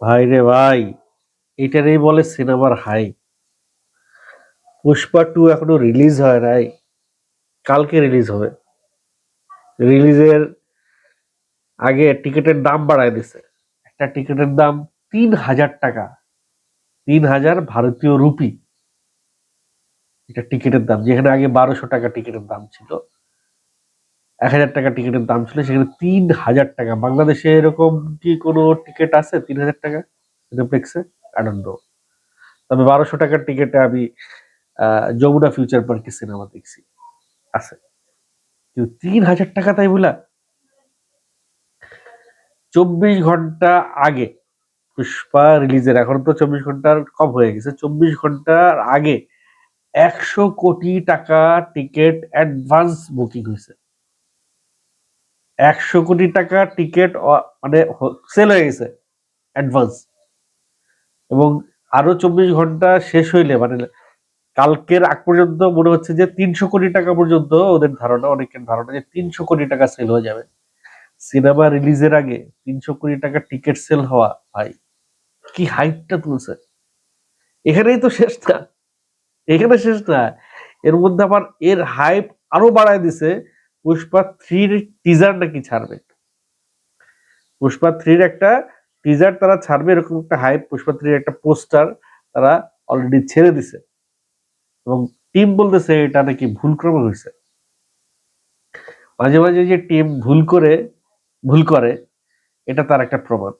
ভাই রে ভাই, এটারই বলে সিনেমার হাই পুষ্পা টু এখনও রিলিজ হয় নাই। কালকে রিলিজ হবে। রিলিজের আগে টিকিটের দাম বাড়ায় দিছে। একটা টিকিটের দাম তিন হাজার টাকা। তিন হাজার ভারতীয় রুপি। এটা টিকিটের দাম, যেখানে আগে বারোশো টাকা টিকিটের দাম ছিল। এক হাজার টাকা টিকিটের দাম ছিল, সেখানে তিন হাজার টাকা। বাংলাদেশে এরকম কি কোনো টিকিট আছে, তিন হাজার টাকা? সিনেপ্লেক্সে আনন্দ তবে বারোশো টাকার টিকিটে আমি যমুনা ফিউচার পার্কে সিনেমা দেখছি। আছে। কিন্তু তিন হাজার টাকা তাই বলা? চব্বিশ ঘণ্টা আগে, পুষ্পা রিলিজের এখন তো চব্বিশ ঘণ্টার কম হয়ে গেছে। চব্বিশ ঘণ্টার আগে একশো কোটি টাকা টিকিট অ্যাডভান্স বুকিং হয়েছে। একশো কোটি টাকা টিকিট মানে সেল হয়ে গেছে অ্যাডভান্স এবং আরও চব্বিশ ঘণ্টা শেষ হইলে মানে কালকের আগ পর্যন্ত মনে হচ্ছে যে তিনশো কোটি টাকা পর্যন্ত ওদের ধারণা, অনেকের ধারণা যে তিনশো কোটি টাকা সেল হয়ে যাবে। সিনেমা রিলিজের আগে তিনশো কোটি টাকা টিকিট সেল হওয়া, ভাই, কি হাইপটা তুলছে। এখানেই তো শেষ না। এখানে শেষ না। এর মধ্যে আবার এর হাইপ আরও বাড়ায় দিছে পুষ্পা থ্রির টিজার নাকি ছাড়বে? পুষ্পা থ্রির একটা টিজার তারা ছাড়বে, এরকম একটা হাইপ পুষ্পা থ্রির একটা পোস্টার তারা অলরেডি ছেড়ে দিছে। এবং টিম বলতেছে, এটা নাকি ভুল ভুলক্রমে হয়েছে। মাঝে মাঝে যে টিম ভুল করে ভুল করে, এটা তার একটা প্রমাণ।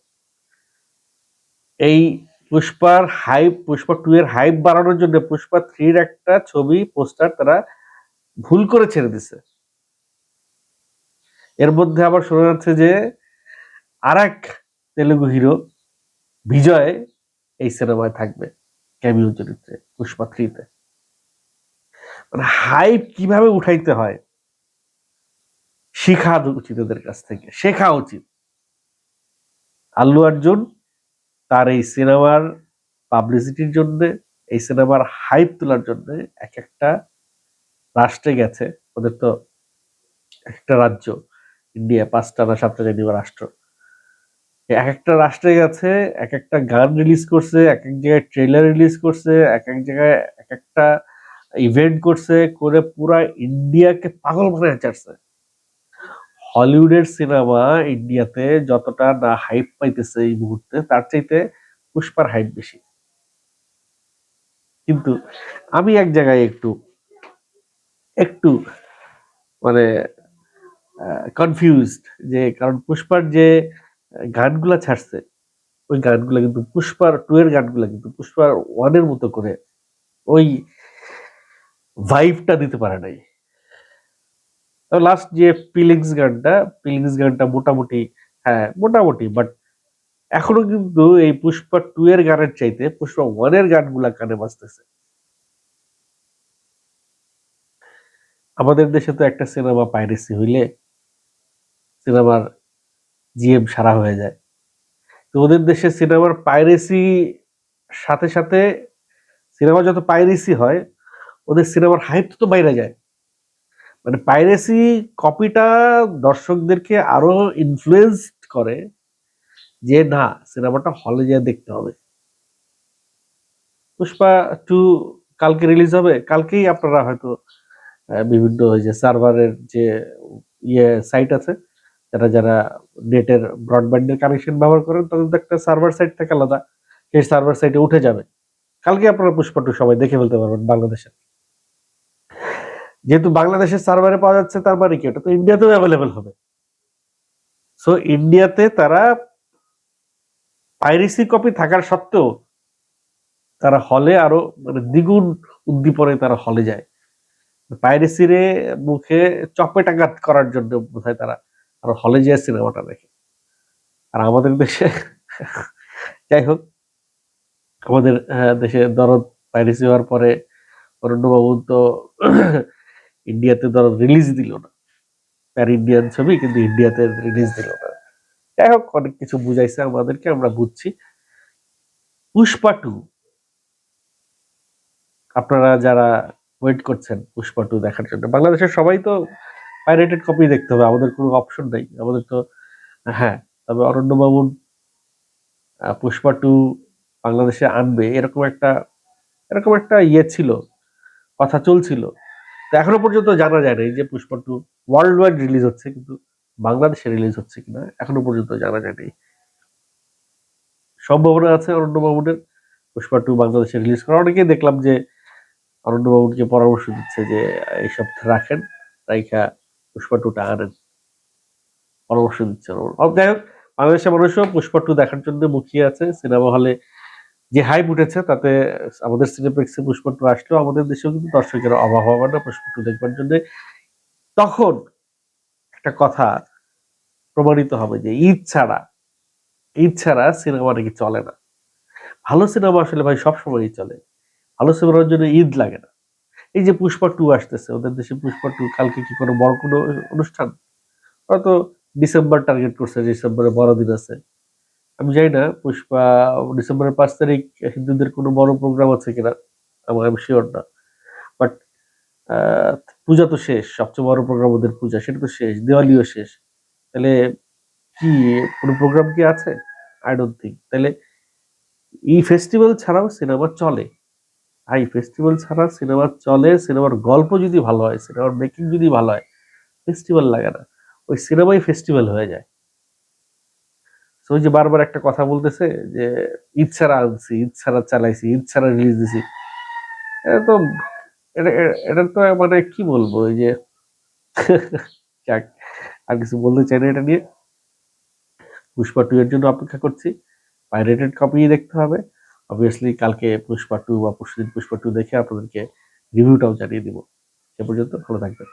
এই পুষ্পার হাইপ পুষ্পা টু এর হাইপ বাড়ানোর জন্য পুষ্পা থ্রির একটা ছবি পোস্টার তারা ভুল করে ছেড়ে দিছে। এর মধ্যে আবার শোনা যাচ্ছে যে আর এক তেলেগু হিরো বিজয় এই সিনেমায় থাকবে ক্যামিও চরিত্রে, পুষ্পা থ্রিতে। মানে হাইপ কীভাবে উঠাইতে হয় শিখা উচিত ওদের কাছ থেকে, শেখা উচিত। আল্লু অর্জুন তার এই সিনেমার পাবলিসিটির জন্য, এই সিনেমার হাইপ তোলার জন্য এক একটা রাষ্ট্রে গেছে, ওদের তো একটা রাজ্য। ইন্ডিয়া পাঁচটা না সাতটা বা রাষ্ট্র। এক একটা রাষ্ট্রে গেছে, এক একটা গান রিলিজ করছে, এক এক জায়গায় ট্রেলার রিলিজ করছে, এক এক জায়গায় এক একটা ইভেন্ট করছে করে পুরা ইন্ডিয়াকে পাগল বানায় চাচ্ছে হলিউডের সিনেমা ইন্ডিয়াতে যতটা না হাইপ পাইতেছে এই মুহূর্তে, তার চাইতে পুষ্পার হাইপ বেশি। কিন্তু আমি এক জায়গায় একটু একটু মানে কনফিউজড যে, কারণ পুষ্পার যে গানগুলা ছাড়ছে, ওই গানগুলো কিন্তু পুষ্পার টু এর গানগুলা কিন্তু পুষ্পার ওয়ানের মতো করে ওই ভাইবটা দিতে পারে নাই। লাস্ট যে ফিলিংস গানটা ফিলিংস গানটা মোটামুটি হ্যাঁ মোটামুটি বাট এখনও কিন্তু এই পুষ্পা টু এর গানের চাইতে পুষ্পা ওয়ানের গানগুলা কানে বাজতেছে। আমাদের দেশে তো একটা সিনেমা পাইরেসি হইলে সিনেমার জিএম সারা হয়ে যায়। তো ওদের দেশে সিনেমার পাইরেসি সাথে সাথে সিনেমা যত পাইরেসি হয়, ওদের সিনেমার হাইপ তো বাইরে যায়। মানে পাইরেসি কপিটা দর্শকদেরকে আরও ইনফ্লুয়েন্স করে যে, না, সিনেমাটা হলে যেয়ে দেখতে হবে। পুষ্পা টু কালকে রিলিজ হবে, কালকেই আপনারা হয়তো বিভিন্ন ওই যে সার্ভারের যে ইয়ে সাইট আছে যারা যারা নেটের ব্রডব্যান্ডের কানেকশন ব্যবহার করেন, তাদের তো একটা সার্ভার সাইট থাকে আলাদা। সেই সার্ভার সাইটে উঠে যাবে। কালকে আপনারা পুষ্পা টু সবাই দেখে ফেলতে পারবেন বাংলাদেশের যেহেতু বাংলাদেশের সার্ভারে পাওয়া যাচ্ছে, তার মানে কি? ওটা তো ইন্ডিয়াতেও অ্যাভেলেবেল হবে। সো ইন্ডিয়াতে তারা পাইরেসি কপি থাকার সত্ত্বেও তারা হলে আরও মানে দ্বিগুণ উদ্দীপনে তারা হলে যায়। পাইরেসিরে মুখে চপে টাঙ্গাত করার জন্য বোধহয় তারা আরও হলে যে সিনেমাটা দেখে। আর আমাদের দেশে যাই হোক, আমাদের দেশে দরদ পাইরেসি হওয়ার পরে অরণ্যবাবু তো ইন্ডিয়াতে দরদ রিলিজ দিল না। প্যার ইন্ডিয়ান ছবি কিন্তু ইন্ডিয়াতে রিলিজ দিল না। যাই হোক, অনেক কিছু বুঝাইছে আমাদেরকে, আমরা বুঝছি। পুষ্পা টু, আপনারা যারা ওয়েট করছেন পুষ্পা টু দেখার জন্য, বাংলাদেশের সবাই তো পাইরেটেড কপি দেখতে হবে আমাদের কোনো অপশন নেই আমাদের তো হ্যাঁ তবে অরণ্যবাবুর আহ, পুষ্পা টু বাংলাদেশে আনবে এরকম একটা এরকম একটা ইয়ে ছিল কথা চলছিল। তো এখনও পর্যন্ত জানা যায় না যে Pushpa two world wide release হচ্ছে কিন্তু বাংলাদেশে রিলিজ হচ্ছে কিনা এখনও পর্যন্ত জানা যায়নি। সম্ভাবনা আছে অরণ্য মামুনের পুষ্পা টু বাংলাদেশে রিলিজ করা অনেকেই দেখলাম যে অরণ্য মামুনকে পরামর্শ দিচ্ছে যে এইসব রাখেন রাইখা পুষ্পা টুটা আনেন পরামর্শ দিচ্ছে যাই হোক বাংলাদেশের মানুষও পুষ্পা টু দেখার জন্য মুখিয়ে আছে। সিনেমা হলে যে হাইপ উঠেছে, তাতে আমাদের সিনেপ্লেক্সে পুষ্পা টু আসলেও আমাদের দেশেও কিন্তু দর্শকের অভাব হবে না পুষ্পা টু দেখবার জন্য। তখন একটা কথা প্রমাণিত হবে যে ঈদ ছাড়া ঈদ ছাড়া সিনেমা নাকি চলে না। ভালো সিনেমা আসলে ভাই সবসময়ই চলে। ভালো সিনেমার জন্য ঈদ লাগে না। এই যে পুষ্পা টু আসতেছে, ওদের দেশে পুষ্পা টু কালকে কি কোনো বড় কোনো অনুষ্ঠান? হয়তো ডিসেম্বর টার্গেট করছে, ডিসেম্বরে বড়দিন আছে। আমি জানি না, পুষ্পা ডিসেম্বরের পাঁচ তারিখ হিন্দুদের কোনো বড় প্রোগ্রাম আছে কিনা, আমার আমি শিওর না। বাট পূজা তো শেষ, সবচেয়ে বড় প্রোগ্রাম ওদের পূজা, সেটা তো শেষ, দিওয়ালিও শেষ। তাহলে কি, কোনো প্রোগ্রাম কি আছে? আই ডোন্ট থিঙ্ক তাহলে এই ফেস্টিভ্যাল ছাড়াও সিনেমা চলে। এই ফেস্টিভ্যাল ছাড়া সিনেমা চলে সিনেমার গল্প যদি ভালো হয় সিনেমার মেকিং যদি ভালো হয় ফেস্টিভ্যাল লাগে না। ওই সিনেমাই ফেস্টিভ্যাল হয়ে যায়। ওই যে বারবার একটা কথা বলতেছে যে, ঈদ ছাড়া আনছি, ঈদ ছাড়া চালাইছি, ঈদ ছাড়া রিলিজ দিছি। এটা তো, এটা, এটা- এটা তো মানে কি বলব, ওই যে যাক, আর কিছু বলতে চাই না এটা নিয়ে। পুষ্পা টু এর জন্য অপেক্ষা করছি। পাইরেটেড কপি দেখতে হবে। অবভিয়াসলি কালকে পুষ্পা টু বা পরশুদিন পুষ্পা টু দেখে আপনাদেরকে রিভিউটাও জানিয়ে দিব। এ পর্যন্ত ভালো থাকবেন।